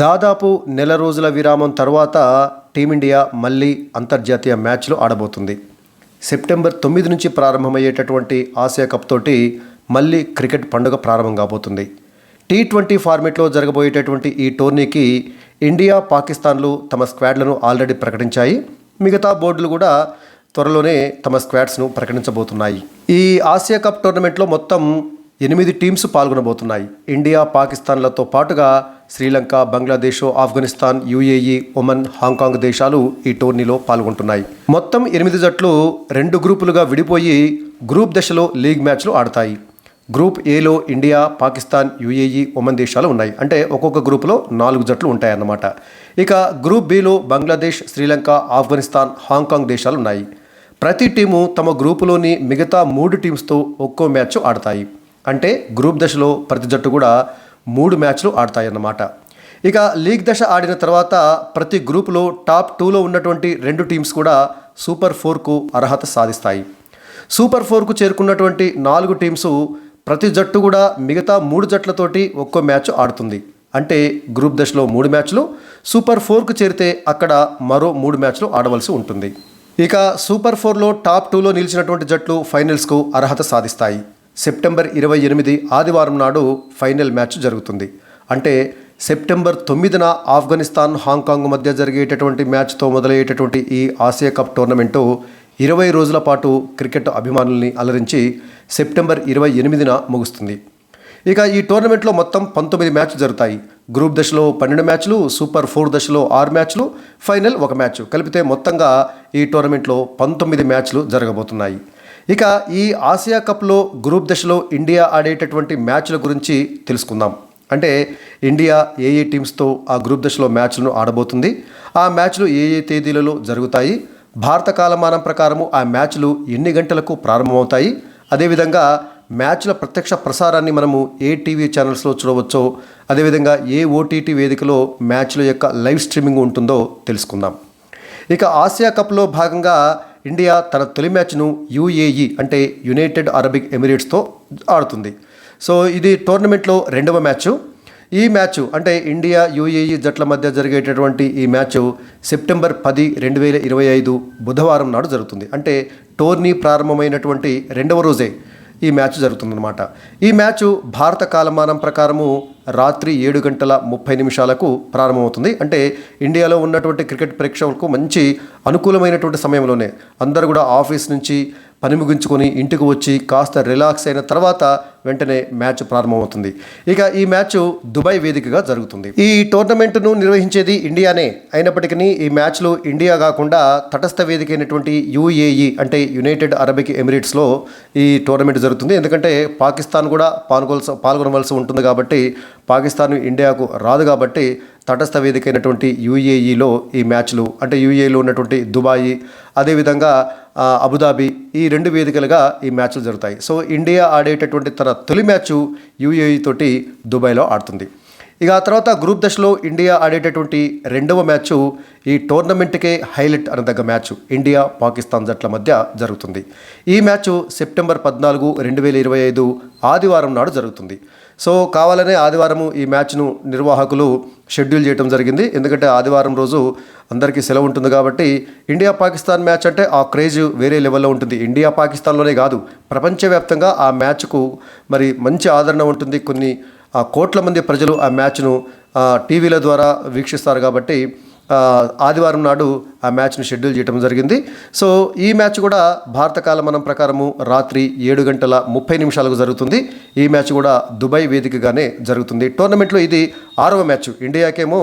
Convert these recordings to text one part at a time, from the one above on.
దాదాపు నెల రోజుల విరామం తర్వాత టీమిండియా మళ్ళీ అంతర్జాతీయ మ్యాచ్లు ఆడబోతుంది. సెప్టెంబర్ తొమ్మిది నుంచి ప్రారంభమయ్యేటటువంటి ఆసియా కప్ తోటి మళ్ళీ క్రికెట్ పండుగ ప్రారంభం కాబోతుంది. టీ ట్వంటీ ఫార్మెట్లో జరగబోయేటటువంటి ఈ టోర్నీకి ఇండియా పాకిస్తాన్లు తమ స్క్వాడ్లను ఆల్రెడీ ప్రకటించాయి. మిగతా బోర్డులు కూడా త్వరలోనే తమ స్క్వాడ్స్ను ప్రకటించబోతున్నాయి. ఈ ఆసియా కప్ టోర్నమెంట్లో మొత్తం ఎనిమిది టీమ్స్ పాల్గొనబోతున్నాయి. ఇండియా పాకిస్తాన్లతో పాటుగా Sri Lanka Bangladesh Afghanistan UAE Oman Hong Kong దేశాలు ఈ టోర్నీలో పాల్గొంటున్నాయి. మొత్తం ఎనిమిది జట్లు రెండు గ్రూపులుగా విడిపోయి గ్రూప్ దశలో లీగ్ మ్యాచ్లు ఆడతాయి. గ్రూప్ ఏలో ఇండియా పాకిస్తాన్ యుఏఈ ఒమన్ దేశాలు ఉన్నాయి. అంటే ఒక్కొక్క గ్రూపులో నాలుగు జట్లు ఉంటాయన్నమాట. ఇక గ్రూప్ బిలో బంగ్లాదేశ్ శ్రీలంక ఆఫ్ఘనిస్తాన్ హాంకాంగ్ దేశాలు ఉన్నాయి. ప్రతి టీము తమ గ్రూపులోని మిగతా మూడు టీమ్స్తో ఒక్కో మ్యాచ్ ఆడతాయి. అంటే గ్రూప్ దశలో ప్రతి జట్టు కూడా మూడు మ్యాచ్లు ఆడతాయన్నమాట. ఇక లీగ్ దశ ఆడిన తర్వాత ప్రతి గ్రూపులో టాప్ టూలో ఉన్నటువంటి రెండు టీమ్స్ కూడా సూపర్ ఫోర్కు అర్హత సాధిస్తాయి. సూపర్ ఫోర్కు చేరుకున్నటువంటి నాలుగు టీమ్స్ ప్రతి జట్టు కూడా మిగతా మూడు జట్లతోటి ఒక్కో మ్యాచ్ ఆడుతుంది. అంటే గ్రూప్ దశలో మూడు మ్యాచ్లు సూపర్ ఫోర్కు చేరితే అక్కడ మరో మూడు మ్యాచ్లు ఆడవలసి ఉంటుంది. ఇక సూపర్ ఫోర్లో టాప్ టూలో నిలిచినటువంటి జట్లు ఫైనల్స్కు అర్హత సాధిస్తాయి. సెప్టెంబర్ ఇరవై ఎనిమిది ఆదివారం నాడు ఫైనల్ మ్యాచ్ జరుగుతుంది. అంటే సెప్టెంబర్ తొమ్మిదిన ఆఫ్ఘనిస్తాన్ హాంకాంగ్ మధ్య జరిగేటటువంటి మ్యాచ్తో మొదలయ్యేటటువంటి ఈ ఆసియా కప్ టోర్నమెంటు ఇరవై రోజుల పాటు క్రికెట్ అభిమానుల్ని అలరించి సెప్టెంబర్ ఇరవై ఎనిమిదిన ముగుస్తుంది. ఇక ఈ టోర్నమెంట్లో మొత్తం పంతొమ్మిది మ్యాచ్లు జరుగుతాయి. గ్రూప్ దశలో పన్నెండు మ్యాచ్లు సూపర్ ఫోర్ దశలో ఆరు మ్యాచ్లు ఫైనల్ ఒక మ్యాచ్. కలిపితే మొత్తంగా ఈ టోర్నమెంట్లో పంతొమ్మిది మ్యాచ్లు జరగబోతున్నాయి. ఇక ఈ ఆసియా కప్లో గ్రూప్ దశలో ఇండియా ఆడేటటువంటి మ్యాచ్ల గురించి తెలుసుకుందాం. అంటే ఇండియా ఏ ఏ టీమ్స్తో ఆ గ్రూప్ దశలో మ్యాచ్లను ఆడబోతుంది. ఆ మ్యాచ్లు ఏ ఏ తేదీలలో జరుగుతాయి. భారత కాలమానం ప్రకారము ఆ మ్యాచ్లు ఎన్ని గంటలకు ప్రారంభమవుతాయి. అదేవిధంగా మ్యాచ్ల ప్రత్యక్ష ప్రసారాన్ని మనము ఏ టీవీ ఛానల్స్లో చూడవచ్చో అదేవిధంగా ఏ ఓటీటీ వేదికలో మ్యాచ్ల యొక్క లైవ్ స్ట్రీమింగ్ ఉంటుందో తెలుసుకుందాం. ఇక ఆసియా కప్లో భాగంగా ఇండియా తన తొలి మ్యాచ్ను యుఏఈ అంటే యునైటెడ్ అరబిక్ ఎమిరేట్స్తో ఆడుతుంది. సో ఇది టోర్నమెంట్లో రెండవ మ్యాచ్. ఈ మ్యాచ్ అంటే ఇండియా యుఏఈ జట్ల మధ్య జరిగేటటువంటి ఈ మ్యాచ్ సెప్టెంబర్ పది రెండు వేల ఇరవై ఐదు బుధవారం నాడు జరుగుతుంది. అంటే టోర్నీ ప్రారంభమైనటువంటి రెండవ రోజే ఈ మ్యాచ్ జరుగుతుందన్నమాట. ఈ మ్యాచ్ భారత కాలమానం ప్రకారము రాత్రి ఏడు గంటల ముప్పై నిమిషాలకు ప్రారంభమవుతుంది. అంటే ఇండియాలో ఉన్నటువంటి క్రికెట్ ప్రేక్షకులకు మంచి అనుకూలమైనటువంటి సమయంలోనే అందరూ కూడా ఆఫీస్ నుంచి పని ముగించుకొని ఇంటికి వచ్చి కాస్త రిలాక్స్ అయిన తర్వాత వెంటనే మ్యాచ్ ప్రారంభమవుతుంది. ఇక ఈ మ్యాచ్ దుబాయ్ వేదికగా జరుగుతుంది. ఈ టోర్నమెంట్ను నిర్వహించేది ఇండియానే. అయినప్పటికీ ఈ మ్యాచ్లో ఇండియా కాకుండా తటస్థ వేదిక అయినటువంటి యుఏఈ అంటే యునైటెడ్ అరబిక్ ఎమిరేట్స్లో ఈ టోర్నమెంట్ జరుగుతుంది. ఎందుకంటే పాకిస్తాన్ కూడా పాల్గొల్సి పాల్గొనవలసి ఉంటుంది కాబట్టి పాకిస్తాన్ ఇండియాకు రాదు కాబట్టి తటస్థ వేదిక అయినటువంటి యూఏఈలో ఈ మ్యాచ్లు అంటే యూఏఈలో ఉన్నటువంటి దుబాయి అదేవిధంగా అబుదాబి ఈ రెండు వేదికలుగా ఈ మ్యాచ్లు జరుగుతాయి. సో ఇండియా ఆడేటటువంటి తన తొలి మ్యాచ్ యూఏఈ తోటి దుబాయ్లో ఆడుతుంది. ఇక ఆ తర్వాత గ్రూప్ దశలో ఇండియా ఆడేటటువంటి రెండవ మ్యాచ్ ఈ టోర్నమెంట్కే హైలైట్ అనదగ్గ మ్యాచ్ ఇండియా పాకిస్తాన్ జట్ల మధ్య జరుగుతుంది. ఈ మ్యాచ్ సెప్టెంబర్ పద్నాలుగు రెండు వేల ఇరవై ఐదు ఆదివారం నాడు జరుగుతుంది. సో కావాలనే ఆదివారము ఈ మ్యాచ్ను నిర్వాహకులు షెడ్యూల్ చేయడం జరిగింది. ఎందుకంటే ఆదివారం రోజు అందరికీ సెలవు ఉంటుంది కాబట్టి ఇండియా పాకిస్తాన్ మ్యాచ్ అంటే ఆ క్రేజ్ వేరే లెవెల్లో ఉంటుంది. ఇండియా పాకిస్తాన్లోనే కాదు ప్రపంచవ్యాప్తంగా ఆ మ్యాచ్కు మరి మంచి ఆదరణ ఉంటుంది. కొన్ని ఆ కోట్ల మంది ప్రజలు ఆ మ్యాచ్ను టీవీల ద్వారా వీక్షిస్తారు కాబట్టి ఆదివారం నాడు ఆ మ్యాచ్ను షెడ్యూల్ చేయడం జరిగింది. సో ఈ మ్యాచ్ కూడా భారత కాలమానం ప్రకారము రాత్రి ఏడు గంటల ముప్పై నిమిషాలకు జరుగుతుంది. ఈ మ్యాచ్ కూడా దుబాయ్ వేదికగానే జరుగుతుంది. టోర్నమెంట్లో ఇది ఆరవ మ్యాచ్. ఇండియాకేమో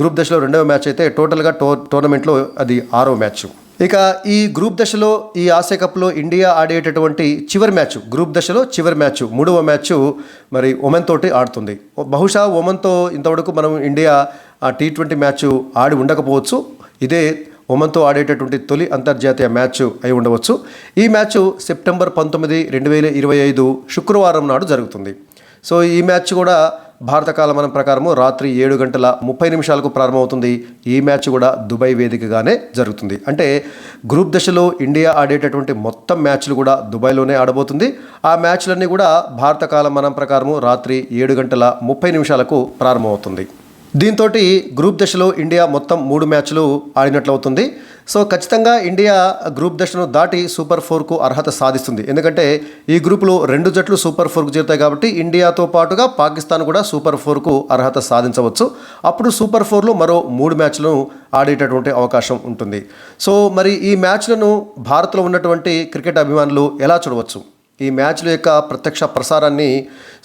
గ్రూప్ దశలో రెండవ మ్యాచ్ అయితే టోటల్గా టో టోర్నమెంట్లో అది ఆరవ మ్యాచ్. ఇక ఈ గ్రూప్ దశలో ఈ ఆసియా కప్లో ఇండియా ఆడేటటువంటి చివరి మ్యాచ్ గ్రూప్ దశలో చివరి మ్యాచ్ మూడవ మ్యాచ్ మరి ఒమెన్ తోటి ఆడుతుంది. బహుశా ఒమన్తో ఇంతవరకు మనం ఇండియా ఆ టీ ట్వంటీ మ్యాచ్ ఆడి ఉండకపోవచ్చు. ఇదే ఒమన్తో ఆడేటటువంటి తొలి అంతర్జాతీయ మ్యాచ్ అయి ఉండవచ్చు. ఈ మ్యాచ్ సెప్టెంబర్ పంతొమ్మిది రెండు వేల ఇరవై ఐదు శుక్రవారం నాడు జరుగుతుంది. సో ఈ మ్యాచ్ కూడా భారత కాలమానం ప్రకారము రాత్రి ఏడు గంటల ముప్పై నిమిషాలకు ప్రారంభమవుతుంది. ఈ మ్యాచ్ కూడా దుబాయ్ వేదికగానే జరుగుతుంది. అంటే గ్రూప్ దశలో ఇండియా ఆడేటటువంటి మొత్తం మ్యాచ్లు కూడా దుబాయ్లోనే ఆడబోతుంది. ఆ మ్యాచ్లన్నీ కూడా భారత కాలమానం ప్రకారము రాత్రి ఏడు గంటల ముప్పై నిమిషాలకు ప్రారంభమవుతుంది. దీంతో గ్రూప్ దశలో ఇండియా మొత్తం మూడు మ్యాచ్లు ఆడినట్లు అవుతుంది సో ఖచ్చితంగా ఇండియా గ్రూప్ దశను దాటి సూపర్ ఫోర్కు అర్హత సాధిస్తుంది. ఎందుకంటే ఈ గ్రూపులో రెండు జట్లు సూపర్ ఫోర్కు చేరుతాయి కాబట్టి ఇండియాతో పాటుగా పాకిస్తాన్ కూడా సూపర్ ఫోర్కు అర్హత సాధించవచ్చు. అప్పుడు సూపర్ ఫోర్లో మరో మూడు మ్యాచ్లను ఆడేటటువంటి అవకాశం ఉంటుంది. సో మరి ఈ మ్యాచ్లను భారత్లో ఉన్నటువంటి క్రికెట్ అభిమానులు ఎలా చూడవచ్చు? ఈ మ్యాచ్ల యొక్క ప్రత్యక్ష ప్రసారాన్ని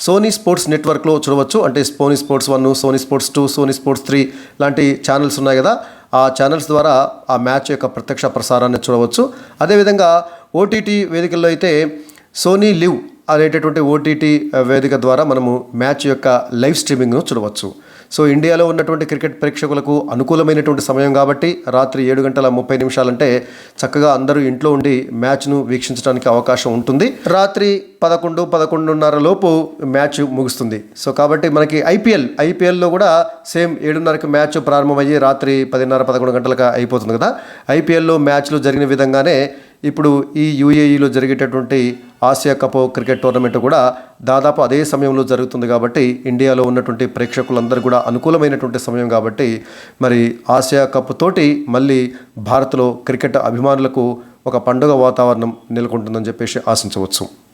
సోనీ స్పోర్ట్స్ నెట్వర్క్లో చూడవచ్చు. అంటే Sony sports one Sony sports two Sony sports three లాంటి ఛానల్స్ ఉన్నాయి కదా. ఆ ఛానల్స్ ద్వారా ఆ మ్యాచ్ యొక్క ప్రత్యక్ష ప్రసారాన్ని చూడవచ్చు. అదేవిధంగా ఓటీటీ వేదికల్లో అయితే సోనీ లివ్ అనేటటువంటి ఓటీటీ వేదిక ద్వారా మనము మ్యాచ్ యొక్క లైవ్ స్ట్రీమింగ్ను చూడవచ్చు. సో ఇండియాలో ఉన్నటువంటి క్రికెట్ ప్రేక్షకులకు అనుకూలమైనటువంటి సమయం కాబట్టి రాత్రి ఏడు గంటల ముప్పై నిమిషాలంటే చక్కగా అందరూ ఇంట్లో ఉండి మ్యాచ్ను వీక్షించడానికి అవకాశం ఉంటుంది. రాత్రి పదకొండు పదకొండున్నర లోపు మ్యాచ్ ముగుస్తుంది. సో కాబట్టి మనకి ఐపీఎల్ ఐపీఎల్లో కూడా సేమ్ ఏడున్నరకి మ్యాచ్ ప్రారంభమయ్యి రాత్రి పదిన్నర పదకొండు గంటలకు అయిపోతుంది కదా. ఐపీఎల్లో మ్యాచ్లు జరిగిన విధంగానే ఇప్పుడు ఈ యూఏఈలో జరిగేటటువంటి ఆసియా కప్ క్రికెట్ టోర్నమెంట్ కూడా దాదాపు అదే సమయంలో జరుగుతుంది కాబట్టి ఇండియాలో ఉన్నటువంటి ప్రేక్షకులందరూ కూడా అనుకూలమైనటువంటి సమయం కాబట్టి మరి ఆసియా కప్ తోటి మళ్ళీ భారత్లో క్రికెట్ అభిమానులకు ఒక పండుగ వాతావరణం నెలకొంటుందని చెప్పేసి ఆశించవచ్చు.